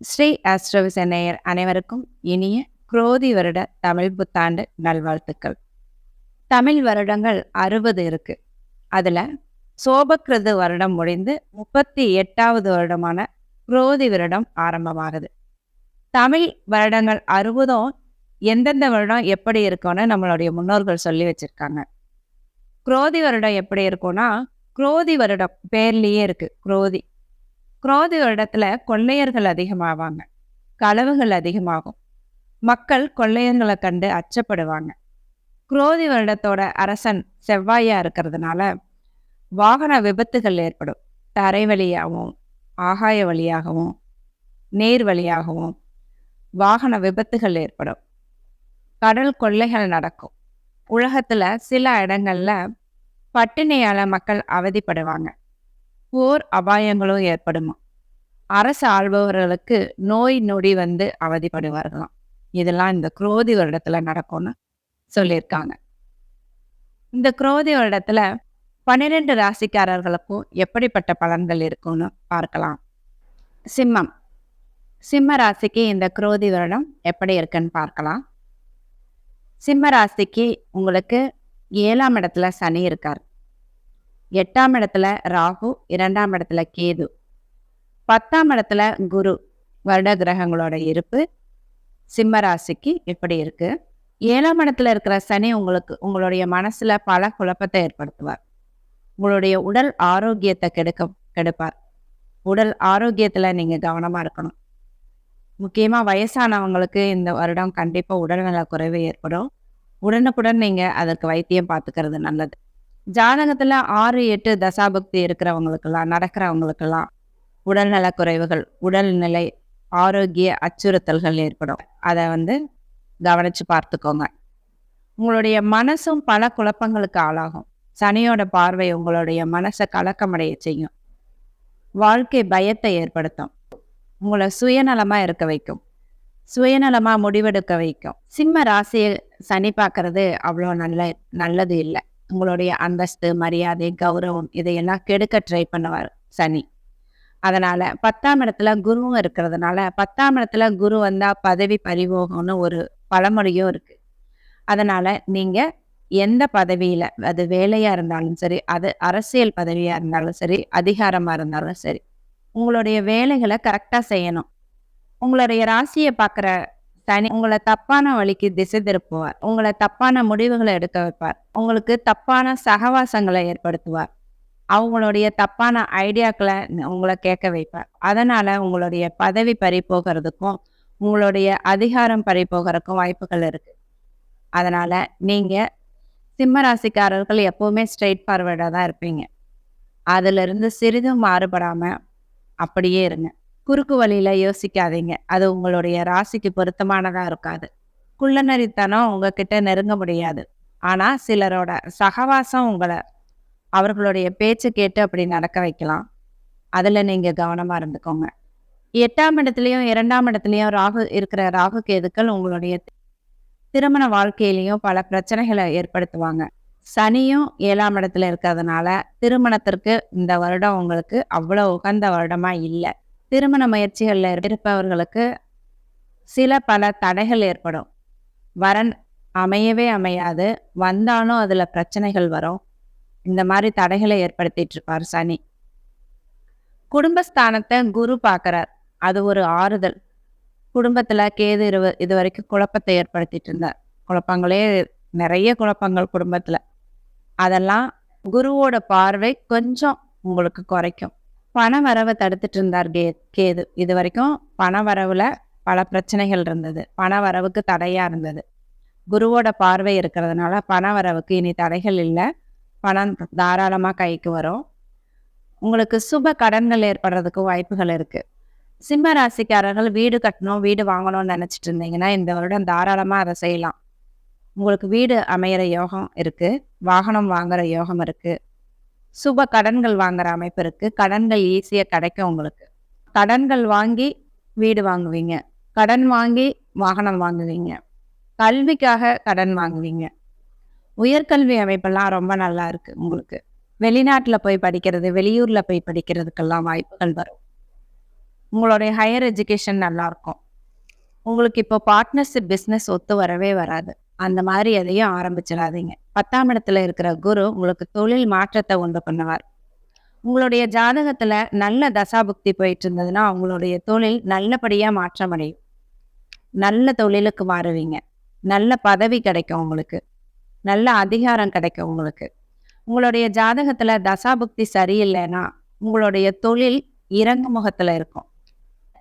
ஸ்ரீ ஆஸ்ட்ரோவிஸ் நேயர் அனைவருக்கும் இனிய குரோதி வருட தமிழ் புத்தாண்டு நல்வாழ்த்துக்கள். தமிழ் வருடங்கள் அறுபது இருக்கு. அதில் சோபக்கிருது வருடம் முடிந்து முப்பத்தி எட்டாவது வருடமான குரோதி வருடம் ஆரம்பமாகுது. தமிழ் வருடங்கள் அறுபதும் எந்தெந்த வருடம் எப்படி இருக்கும்னு நம்மளுடைய முன்னோர்கள் சொல்லி வச்சிருக்காங்க. குரோதி வருடம் எப்படி இருக்கும்னா குரோதி வருடம் பேர்லேயே இருக்கு. குரோதி. குரோத இடத்துல கொள்ளையர்கள் அதிகமாவாங்க. களவுகள் அதிகமாகும். மக்கள் கொள்ளையர்களை கண்டு அச்சப்படுவாங்க. குரோதி வருடத்தோட அரசன் செவ்வாயா இருக்கிறதுனால வாகன விபத்துகள் ஏற்படும். தரை வழியாகவும் ஆகாய வழியாகவும் நேர் வழியாகவும் வாகன விபத்துகள் ஏற்படும். கடல் கொள்ளைகள் நடக்கும். உலகத்துல சில இடங்கள்ல பட்டினியால மக்கள் அவதிப்படுவாங்க. போர் அபாயங்களும் ஏற்படுமா? அரசு ஆள்பவர்களுக்கு நோய் நொடி வந்து அவதிப்படுவார்களாம். இதெல்லாம் இந்த குரோதி வருடத்துல நடக்கும்னு சொல்லியிருக்காங்க. இந்த குரோதி வருடத்துல பன்னிரெண்டு ராசிக்காரர்களுக்கும் எப்படிப்பட்ட பலன்கள் இருக்கும்னு பார்க்கலாம். சிம்மம். சிம்ம ராசிக்கு இந்த குரோதி வருடம் எப்படி இருக்குன்னு பார்க்கலாம். சிம்ம ராசிக்கு உங்களுக்கு ஏழாம் இடத்துல சனி இருக்கார். எட்டாம் இடத்துல ராகு இரண்டாம் இடத்துல கேது. பத்தாம் இடத்துல குரு வருட கிரகங்களோட இருப்பு சிம்ம ராசிக்கு இப்படி இருக்கு. ஏழாம் இடத்துல இருக்கிற சனி உங்களுக்கு உங்களுடைய மனசுல பல குழப்பத்தை ஏற்படுத்துவார். உங்களுடைய உடல் ஆரோக்கியத்தை கெடுக்க கெடுப்பார். உடல் ஆரோக்கியத்துல நீங்க கவனமா இருக்கணும். முக்கியமா வயசானவங்களுக்கு இந்த வருடம் கண்டிப்பா உடல்நல குறைவு ஏற்படும். உடனுக்குடன் நீங்க அதற்கு வைத்தியம் பார்த்துக்கிறது நல்லது. ஜாதகத்துல ஆறு எட்டு தசாபக்தி இருக்கிறவங்களுக்கெல்லாம் நடக்கிறவங்களுக்கெல்லாம் உடல்நல குறைவுகள் உடல்நிலை ஆரோக்கிய அச்சுறுத்தல்கள் ஏற்படும். அதை வந்து கவனிச்சு பார்த்துக்கோங்க. உங்களுடைய மனசும் பல குழப்பங்களுக்கு ஆளாகும். சனியோட பார்வை உங்களுடைய மனசை கலக்கமடைய செய்யும். வாழ்க்கை பயத்தை ஏற்படுத்தும். உங்களை சுயநலமாக இருக்க வைக்கும். சுயநலமாக முடிவெடுக்க வைக்கும். சிம்ம ராசியை சனி பார்க்கறது அவ்வளோ நல்ல நல்லது இல்லை. உங்களுடைய அந்தஸ்து மரியாதை கௌரவம் இதையெல்லாம் கெடுக்க ட்ரை பண்ணுவார் சனி. அதனால பத்தாம் இடத்துல குருவும் இருக்கிறதுனால பத்தாம் இடத்துல குரு வந்தா பதவி பறிபோகம்னு ஒரு பழமொழியும் இருக்கு. அதனால நீங்க எந்த பதவியில அது வேலையா இருந்தாலும் சரி அது அரசியல் பதவியா இருந்தாலும் சரி அதிகாரமா இருந்தாலும் சரி உங்களுடைய வேலைகளை கரெக்டா செய்யணும். உங்களுடைய ராசியை பார்க்குற தனி உங்களை தப்பான வழிக்கு திசை திருப்புவார். உங்களை தப்பான முடிவுகளை எடுக்க வைப்பார். உங்களுக்கு தப்பான சகவாசங்களை ஏற்படுத்துவார். அவங்களுடைய தப்பான ஐடியாக்களை உங்களை கேட்க வைப்பார். அதனால உங்களுடைய பதவி பறி போகிறதுக்கும் உங்களுடைய அதிகாரம் பறி போகிறதுக்கும் வாய்ப்புகள் இருக்கு. அதனால நீங்க சிம்ம ராசிக்காரர்கள் எப்பவுமே ஸ்ட்ரெயிட் ஃபார்வர்டாக தான் இருப்பீங்க. அதுல இருந்து சிறிதும் மாறுபடாம அப்படியே இருங்க. குறுக்கு வழியில யோசிக்காதீங்க. அது உங்களுடைய ராசிக்கு பொருத்தமானதா இருக்காது. குள்ளநரித்தனம் உங்ககிட்ட நெருங்க முடியாது. ஆனா சிலரோட சகவாசம் உங்களை அவர்களுடைய பேச்சு கேட்டு அப்படி நடக்க வைக்கலாம். அதில் நீங்கள் கவனமாக இருந்துக்கோங்க. எட்டாம் இடத்துலையும் இரண்டாம் இடத்துலையும் ராகு இருக்கிற ராகு கேதுக்கள் உங்களுடைய திருமண வாழ்க்கையிலையும் பல பிரச்சனைகளை ஏற்படுத்துவாங்க. சனியும் ஏழாம் இடத்துல இருக்கிறதுனால திருமணத்திற்கு இந்த வருடம் உங்களுக்கு அவ்வளோ உகந்த வருடமாக இல்லை. திருமண முயற்சிகளில் இருப்பவர்களுக்கு சில பல தடைகள் ஏற்படும். வரன் அமையவே அமையாது. வந்தாலும் அதில் பிரச்சனைகள் வரும். இந்த மாதிரி தடைகளை ஏற்படுத்திட்டு இருப்பார் சனி. குடும்பஸ்தானத்தை குரு பார்க்குறார். அது ஒரு ஆறுதல். குடும்பத்தில் கேது இரு இது வரைக்கும் குழப்பத்தை ஏற்படுத்திட்டு இருந்தார். குழப்பங்களே நிறைய குழப்பங்கள் குடும்பத்தில். அதெல்லாம் குருவோட பார்வை கொஞ்சம் உங்களுக்கு குறைக்கும். பண வரவை தடுத்துட்டு இருந்தார் கே கேது. இது வரைக்கும் பண வரவுல பல பிரச்சனைகள் இருந்தது. பண வரவுக்கு தடையா இருந்தது. குருவோட பார்வை இருக்கிறதுனால பண வரவுக்கு இனி தடைகள் இல்லை. பணம் தாராளமாக கைக்கு வரும். உங்களுக்கு சுப கடன்கள் ஏற்படுறதுக்கு வாய்ப்புகள் இருக்குது சிம்ம ராசிக்காரர்கள் வீடு கட்டணும் வீடு வாங்கணும்னு நினச்சிட்டு இருந்தீங்கன்னா இந்த வருடம் தாராளமாக அதை செய்யலாம். உங்களுக்கு வீடு அமையிற யோகம் இருக்குது வாகனம் வாங்குற யோகம் இருக்குது சுப கடன்கள் வாங்குற அமைப்பு இருக்கு. கடன்கள் ஈஸியாக கிடைக்கும் உங்களுக்கு. கடன்கள் வாங்கி வீடு வாங்குவீங்க. கடன் வாங்கி வாகனம் வாங்குவீங்க. கல்விக்காக கடன் வாங்குவீங்க. உயர்கல்வி அமைப்பெல்லாம் ரொம்ப நல்லா இருக்கு உங்களுக்கு. வெளிநாட்டில் போய் படிக்கிறது வெளியூரில் போய் படிக்கிறதுக்கெல்லாம் வாய்ப்புகள் வரும். உங்களுடைய ஹையர் எஜுகேஷன் நல்லாயிருக்கும் உங்களுக்கு இப்போ பார்ட்னர்ஷிப் பிஸ்னஸ் ஒத்து வரவே வராது. அந்த மாதிரி எதையும் ஆரம்பிச்சிடாதீங்க. பத்தாம் இடத்துல இருக்கிற குரு உங்களுக்கு தொழில் மாற்றத்தை உண்டு பண்ணுவார். உங்களுடைய ஜாதகத்துல நல்ல தசாபுக்தி போயிட்டு இருந்ததுன்னா உங்களுடைய தொழில் நல்லபடியா மாற்றம் அடையும். நல்ல தொழிலுக்கு மாறுவீங்க. நல்ல பதவி கிடைக்கும் உங்களுக்கு. நல்ல அதிகாரம் கிடைக்கும் உங்களுக்கு. உங்களுடைய ஜாதகத்துல தசாபுக்தி சரியில்லைன்னா உங்களுடைய தொழில் இறங்கு முகத்துல இருக்கும்.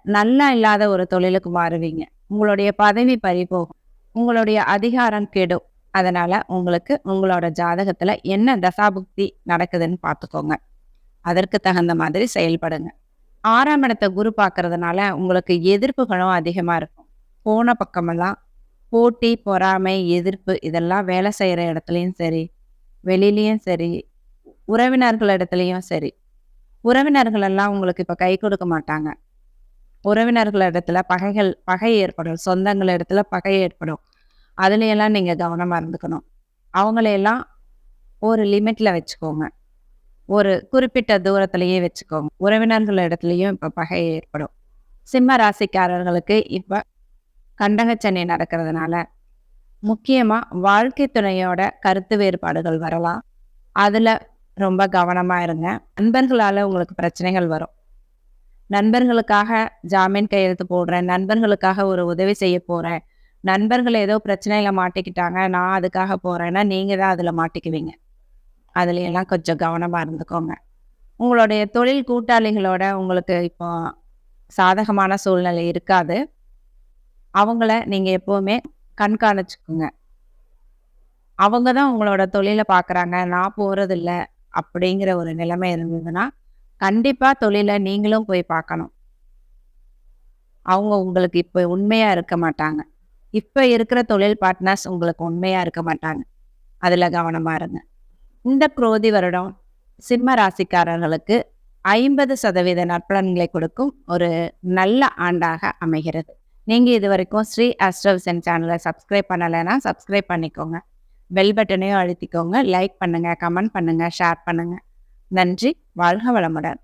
நல்லா இல்லாத ஒரு தொழிலுக்கு மாறுவீங்க. உங்களுடைய பதவி பறி போகும் உங்களுடைய அதிகாரம் கெடும் அதனால உங்களுக்கு உங்களோட ஜாதகத்துல என்ன தசாபுக்தி நடக்குதுன்னு பார்த்துக்கோங்க அதற்கு தகுந்த மாதிரி செயல்படுங்க. ஆறாம் இடத்தை குரு பார்க்கறதுனால உங்களுக்கு எதிர்ப்புகளும் அதிகமா இருக்கும். போன பக்கமெல்லாம் போட்டி பொறாமை எதிர்ப்பு இதெல்லாம் வேலை செய்யற இடத்துலையும் சரி வெளியிலையும் சரி உறவினர்கள் இடத்துலையும் சரி. உறவினர்கள் எல்லாம் உங்களுக்கு இப்ப கை கொடுக்க மாட்டாங்க. உறவினர்கள் இடத்துல பகைகள் பகை ஏற்படும். சொந்தங்கள் இடத்துல பகை ஏற்படும். அதுலையெல்லாம் நீங்கள் கவனமாக இருந்துக்கணும். அவங்களையெல்லாம் ஒரு லிமிட்ல வச்சுக்கோங்க. ஒரு குறிப்பிட்ட தூரத்திலேயே வச்சுக்கோங்க. உறவினர்கள் இடத்துலையும் இப்போ பகை ஏற்படும். சிம்ம ராசிக்காரர்களுக்கு இப்போ கண்டகச்சனி நடக்கிறதுனால முக்கியமாக வாழ்க்கை துணையோட கருத்து வேறுபாடுகள் வரலாம். அதில் ரொம்ப கவனமாக இருங்க. நண்பர்களால் உங்களுக்கு பிரச்சனைகள் வரும். நண்பர்களுக்காக ஜாமீன் கையெழுத்து போடுறேன். நண்பர்களுக்காக ஒரு உதவி செய்ய போகிறேன் நண்பர்கள் ஏதோ பிரச்சனையில் மாட்டிக்கிட்டாங்க. நான் அதுக்காக போகிறேன்னா நீங்கள் தான் அதில் மாட்டிக்குவீங்க. அதுலையெல்லாம் கொஞ்சம் கவனமாக இருந்துக்கோங்க. உங்களுடைய தொழில் கூட்டாளிகளோட உங்களுக்கு இப்போ சாதகமான சூழ்நிலை இருக்காது. அவங்கள நீங்கள் எப்போவுமே கண்காணிச்சுக்குங்க. அவங்க தான் உங்களோட தொழிலை பார்க்குறாங்க. நான் போகிறதில்ல அப்படிங்கிற ஒரு நிலைமை இருந்ததுன்னா கண்டிப்பாக தொழிலை நீங்களும் போய் பார்க்கணும். அவங்க உங்களுக்கு இப்போ உண்மையாக இருக்க மாட்டாங்க. இப்போ இருக்கிற தொழில் பார்ட்னர்ஸ் உங்களுக்கு உண்மையாக இருக்க மாட்டாங்க. அதில் கவனமாக இருங்க. இந்த குரோதி வருடம் சிம்ம ராசிக்காரர்களுக்கு ஐம்பது சதவீத நற்பலன்களை கொடுக்கும் ஒரு நல்ல ஆண்டாக அமைகிறது. நீங்கள் இது வரைக்கும் ஸ்ரீ அஸ்ட்ரவிசன் சேனலை சப்ஸ்கிரைப் பண்ணலைன்னா சப்ஸ்கிரைப் பண்ணிக்கோங்க. பெல் பட்டனையும் அழுத்திக்கோங்க. லைக் பண்ணுங்கள் கமெண்ட் பண்ணுங்கள் ஷேர் பண்ணுங்கள் நன்றி வாழ்க வளமுடன்.